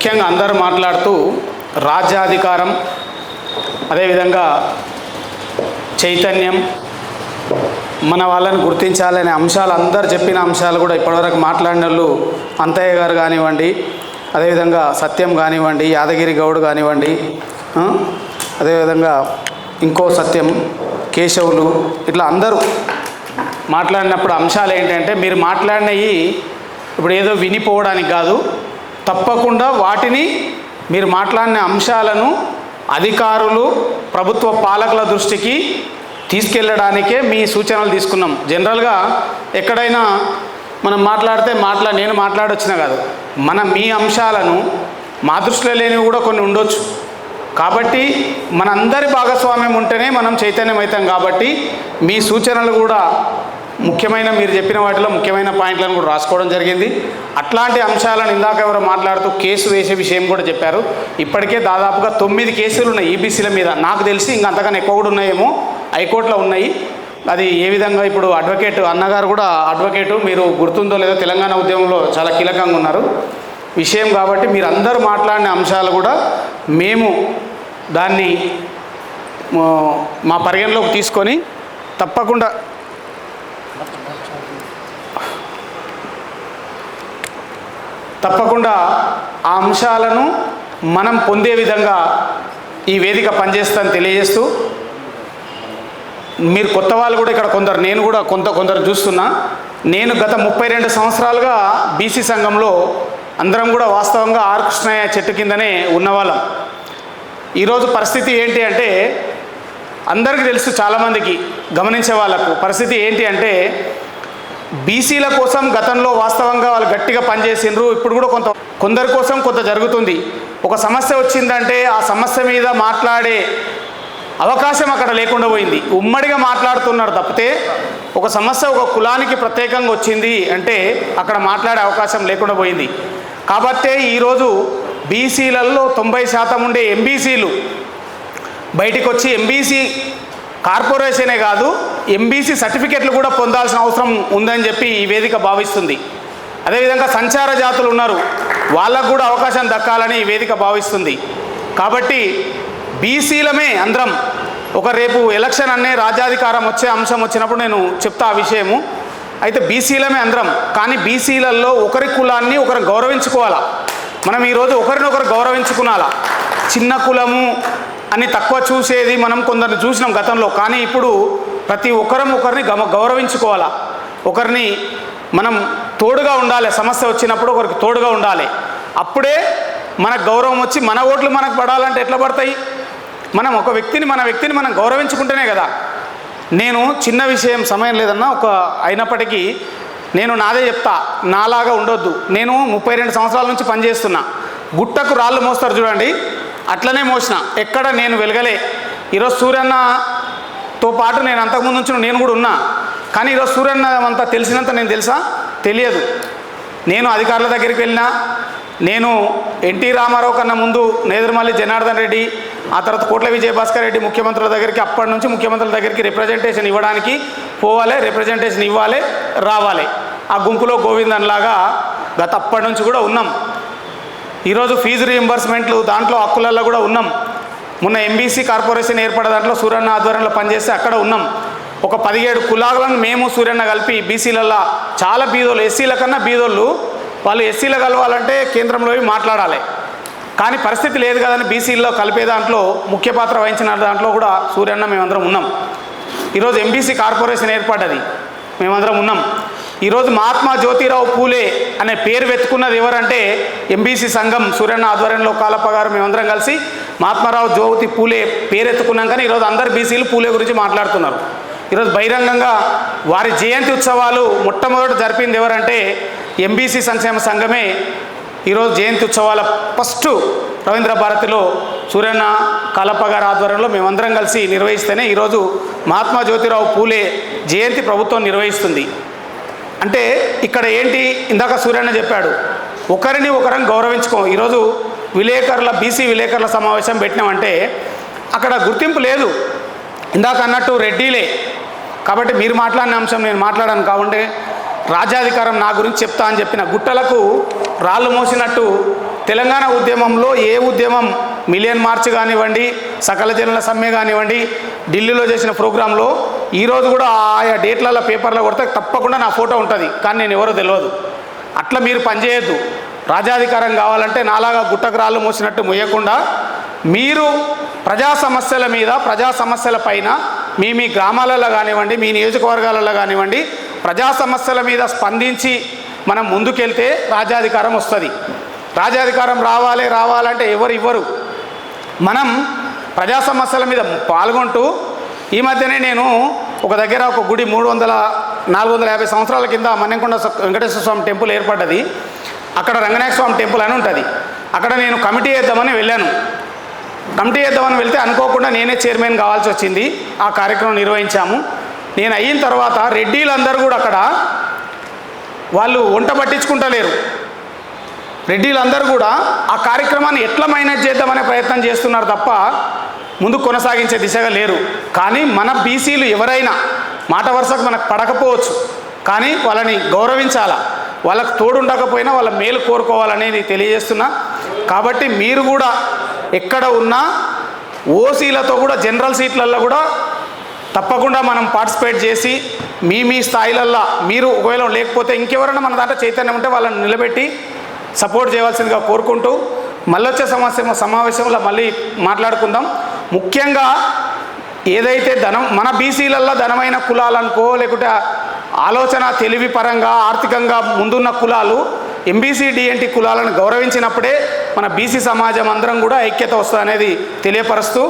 ముఖ్యంగా అందరూ మాట్లాడుతూ రాజ్యాధికారం అదేవిధంగా చైతన్యం మన వాళ్ళని గుర్తించాలనే అంశాలు అందరు చెప్పిన అంశాలు కూడా ఇప్పటివరకు మాట్లాడిన వాళ్ళు అంతయ్య గారు కానివ్వండి అదేవిధంగా సత్యం కానివ్వండి యాదగిరి గౌడ్ కానివ్వండి అదేవిధంగా ఇంకో సత్యం కేశవులు ఇట్లా అందరూ మాట్లాడినప్పుడు అంశాలు ఏంటంటే మీరు మాట్లాడినవి ఇప్పుడు ఏదో వినిపోవడానికి కాదు తప్పకుండా వాటిని మీరు మాట్లాడిన అంశాలను అధికారులు ప్రభుత్వ పాలకుల దృష్టికి తీసుకెళ్ళడానికే మీ సూచనలు తీసుకున్నాం. జనరల్గా ఎక్కడైనా మనం మాట్లాడితే మాట్లా నేను మాట్లాడొచ్చిన కాదు మన మీ అంశాలను మా దృష్టిలో లేనివి కూడా కొన్ని ఉండొచ్చు. కాబట్టి మనందరి భాగస్వామ్యం ఉంటేనే మనం చైతన్యమవుతాం కాబట్టి మీ సూచనలు కూడా ముఖ్యమైన మీరు చెప్పిన వాటిలో ముఖ్యమైన పాయింట్లను కూడా రాసుకోవడం జరిగింది. అట్లాంటి అంశాలను ఇందాక ఎవరో మాట్లాడుతూ కేసు వేసే విషయం కూడా చెప్పారు. ఇప్పటికే దాదాపుగా తొమ్మిది కేసులు ఉన్నాయి ఈబీసీల మీద. నాకు తెలిసి ఇంకా అంతకన్నా ఎక్కువ కూడా ఉన్నాయేమో. హైకోర్టులో ఉన్నాయి. అది ఏ విధంగా ఇప్పుడు అడ్వకేట్ అన్నగారు కూడా అడ్వకేటు మీరు గుర్తుందో లేదో తెలంగాణ ఉద్యమంలో చాలా కీలకంగా ఉన్నారు. విషయం కాబట్టి మీరు అందరూ మాట్లాడిన అంశాలు కూడా మేము దాన్ని మా పరిగణలోకి తీసుకొని తప్పకుండా తప్పకుండా ఆ అంశాలను మనం పొందే విధంగా ఈ వేదిక పనిచేస్తుందని తెలియజేస్తూ మీరు కొత్త వాళ్ళు కూడా ఇక్కడ కొందరు నేను కూడా కొంత కొందరు చూస్తున్నా. నేను గత ముప్పై రెండు సంవత్సరాలుగా బీసీ సంఘంలో అందరం కూడా వాస్తవంగా ఆర్ కృష్ణయ్య చెట్టు కిందనే ఉన్నవాళ్ళం. ఈరోజు పరిస్థితి ఏంటి అంటే అందరికీ తెలుసు చాలామందికి గమనించే వాళ్ళకు పరిస్థితి ఏంటి అంటే బీసీల కోసం గతంలో వాస్తవంగా వాళ్ళు గట్టిగా పనిచేసిండ్రు ఇప్పుడు కూడా కొంత కొందరి కోసం కొంత జరుగుతుంది. ఒక సమస్య వచ్చిందంటే ఆ సమస్య మీద మాట్లాడే అవకాశం అక్కడ లేకుండా పోయింది. ఉమ్మడిగా మాట్లాడుతున్నారు తప్పితే ఒక సమస్య ఒక కులానికి ప్రత్యేకంగా వచ్చింది అంటే అక్కడ మాట్లాడే అవకాశం లేకుండా పోయింది. కాబట్టే ఈరోజు బీసీలలో తొంభై శాతం ఉండే ఎంబీసీలు బయటికి వచ్చి ఎంబీసీ కార్పొరేషనే కాదు ఎంబీసీ సర్టిఫికెట్లు కూడా పొందాల్సిన అవసరం ఉందని చెప్పి ఈ వేదిక భావిస్తుంది. అదేవిధంగా సంచార జాతులు ఉన్నారు వాళ్ళకు కూడా అవకాశం దక్కాలని ఈ వేదిక భావిస్తుంది. కాబట్టి బీసీలమే అందరం ఒక రేపు ఎలక్షన్ అనే రాజ్యాధికారం వచ్చే అంశం వచ్చినప్పుడు నేను చెప్తా ఆ విషయము. అయితే బీసీలమే అందరం కానీ బీసీలలో ఒకరి కులాన్ని ఒకరు గౌరవించుకోవాలా? మనం ఈరోజు ఒకరినొకరు గౌరవించుకునాలా? చిన్న కులము అని తక్కువ చూసేది మనం కొందరిని చూసినాం గతంలో. కానీ ఇప్పుడు ప్రతి ఒక్కరం ఒకరిని గమ గౌరవించుకోవాలా? ఒకరిని మనం తోడుగా ఉండాలి. సమస్య వచ్చినప్పుడు ఒకరికి తోడుగా ఉండాలి. అప్పుడే మనకు గౌరవం వచ్చి మన ఓట్లు మనకు పడాలంటే ఎట్లా పడతాయి? మనం ఒక వ్యక్తిని మన వ్యక్తిని మనం గౌరవించుకుంటేనే కదా. నేను చిన్న విషయం సమయం లేదన్నా ఒక అయినప్పటికీ నేను నాదే చెప్తా. నాలాగా ఉండొద్దు. నేను ముప్పై రెండు సంవత్సరాల నుంచి పనిచేస్తున్నా. గుట్టకు రాళ్ళు మోస్తారు చూడండి. అట్లనే మోసిన. ఎక్కడ నేను వెలగలే. ఈరోజు సూర్యన్నతో పాటు నేను అంతకుముందు నుంచి నేను కూడా ఉన్నా. కానీ ఈరోజు సూర్యన్న అంతా తెలిసినంత నేను తెలుసా? తెలియదు. నేను అధికారుల దగ్గరికి వెళ్ళినా నేను ఎన్టీ రామారావు కన్నా ముందు నేదురుమల్లి జనార్దన్ రెడ్డి ఆ తర్వాత కోట్ల విజయభాస్కర్ రెడ్డి ముఖ్యమంత్రుల దగ్గరికి అప్పటి నుంచి ముఖ్యమంత్రుల దగ్గరికి రిప్రజెంటేషన్ ఇవ్వడానికి పోవాలి రిప్రజెంటేషన్ ఇవ్వాలి రావాలి. ఆ గుంపులో గోవిందన్ లాగా గత అప్పటి నుంచి కూడా ఉన్నాం. ఈరోజు ఫీజు రీఎంబర్స్మెంట్లు దాంట్లో హక్కులలో కూడా ఉన్నాం. మొన్న ఎంబీసీ కార్పొరేషన్ ఏర్పడే దాంట్లో సూర్యన్న ఆధ్వర్యంలో పనిచేస్తే అక్కడ ఉన్నాం. ఒక పదిహేడు కులాలను మేము సూర్యన్న కలిపి బీసీలల్లో చాలా బీదోళ్ళు ఎస్సీల కన్నా బీదోళ్ళు వాళ్ళు ఎస్సీలో కలవాలంటే కేంద్రంలో మాట్లాడాలి. కానీ పరిస్థితి లేదు కదని బీసీల్లో కలిపే దాంట్లో ముఖ్య పాత్ర వహించిన దాంట్లో కూడా సూర్యన్న మేమందరం ఉన్నాం. ఈరోజు ఎంబీసీ కార్పొరేషన్ ఏర్పడ్డది మేమందరం ఉన్నాం. ఈరోజు మహాత్మా జ్యోతిరావు పూలే అనే పేరు వెతుకున్నది ఎవరంటే ఎంబీసీ సంఘం సూర్యన్న ఆధ్వర్యంలో కాలపగారు మేమందరం కలిసి మహాత్మారావు జ్యోతి పూలే పేరెత్తుకున్నాం కానీ ఈరోజు అందరు బీసీలు పూలే గురించి మాట్లాడుతున్నారు. ఈరోజు బహిరంగంగా వారి జయంతి ఉత్సవాలు మొట్టమొదటి జరిపింది ఎవరంటే ఎంబీసీ సంక్షేమ సంఘమే. ఈరోజు జయంతి ఉత్సవాల ఫస్ట్ రవీంద్ర భారతిలో సూర్యన్న కాలప్ప ఆధ్వర్యంలో మేమందరం కలిసి నిర్వహిస్తేనే ఈరోజు మహాత్మా జ్యోతిరావు పూలే జయంతి ప్రభుత్వం నిర్వహిస్తుంది. అంటే ఇక్కడ ఏంటి? ఇందాక సూర్యన్న చెప్పాడు ఒకరిని ఒకరం గౌరవించుకో. ఈరోజు విలేకరుల బీసీ విలేకరుల సమావేశం పెట్టినామంటే అక్కడ గుర్తింపు లేదు. ఇందాక అన్నట్టు రెడ్డిలే. కాబట్టి మీరు మాట్లాడిన అంశం నేను మాట్లాడాను కాబట్టి రాజ్యాధికారం నా గురించి చెప్తా అని చెప్పిన గుట్టలకు రాళ్ళు మోసినట్టు తెలంగాణ ఉద్యమంలో ఏ ఉద్యమం మిలియన్ మార్చ్ కానివ్వండి సకల జనుల సమ్మె కానివ్వండి ఢిల్లీలో చేసిన ప్రోగ్రాంలో ఈరోజు కూడా ఆయా డేట్లలో పేపర్లో కొడితే తప్పకుండా నా ఫోటో ఉంటుంది. కానీ నేను ఎవరో తెలియదు అట్లా మీరు పనిచేయద్దు రాజాధికారం కావాలంటే నాలాగా గుట్టకరాళ్ళు మోసినట్టు మొయ్యకుండా మీరు ప్రజా సమస్యల మీద ప్రజా సమస్యల పైన మీ మీ గ్రామాలలో కానివ్వండి మీ నియోజకవర్గాలలో కానివ్వండి ప్రజా సమస్యల మీద స్పందించి మనం ముందుకెళ్తే రాజ్యాధికారం వస్తుంది. రాజ్యాధికారం రావాలి రావాలంటే ఎవరు ఇవ్వరు. మనం ప్రజా సమస్యల మీద పాల్గొంటూ ఈ మధ్యనే నేను ఒక దగ్గర ఒక గుడి మూడు వందల నాలుగు వందల యాభై సంవత్సరాల కింద మన్నెంకొండ వెంకటేశ్వర స్వామి టెంపుల్ ఏర్పడ్డది. అక్కడ రంగనాయక స్వామి టెంపుల్ అని ఉంటుంది. అక్కడ నేను కమిటీ వేద్దామని వెళ్ళాను. కమిటీ వేద్దామని వెళ్తే అనుకోకుండా నేనే చైర్మన్ కావాల్సి వచ్చింది. ఆ కార్యక్రమం నిర్వహించాము. నేను అయిన తర్వాత రెడ్డీలందరూ కూడా అక్కడ వాళ్ళు వంట పట్టించుకుంటలేరు. రెడ్డిలందరూ కూడా ఆ కార్యక్రమాన్ని ఎట్లా మేనేజ్ చేద్దామనే ప్రయత్నం చేస్తున్నారు తప్ప ముందు కొనసాగించే దిశగా లేరు. కానీ మన బీసీలు ఎవరైనా మాట వరుసకు మనకు పడకపోవచ్చు. కానీ వాళ్ళని గౌరవించాలా? వాళ్ళకు తోడుండకపోయినా వాళ్ళ మేలు కోరుకోవాలనేది తెలియజేస్తున్నా. కాబట్టి మీరు కూడా ఎక్కడ ఉన్నా ఓసీలతో కూడా జనరల్ సీట్లలో కూడా తప్పకుండా మనం పార్టిసిపేట్ చేసి మీ మీ స్థాయిలల్లో మీరు ఒకవేళ లేకపోతే ఇంకెవరైనా మన దాంట్లో చైతన్యం ఉంటే వాళ్ళని నిలబెట్టి సపోర్ట్ చేయవలసిందిగా కోరుకుంటూ మళ్ళొచ్చే సమస్య సమావేశంలో మళ్ళీ మాట్లాడుకుందాం. ముఖ్యంగా ఏదైతే ధనం మన బీసీలల్లో ధనమైన కులాలనుకో లేకుంటే ఆలోచన తెలివి పరంగా ఆర్థికంగా ముందున్న కులాలు ఎంబీసీ డిఎన్టీ కులాలను గౌరవించినప్పుడే మన బీసీ సమాజం అందరం కూడా ఐక్యత వస్తుంది అనేది తెలియపరుస్తూ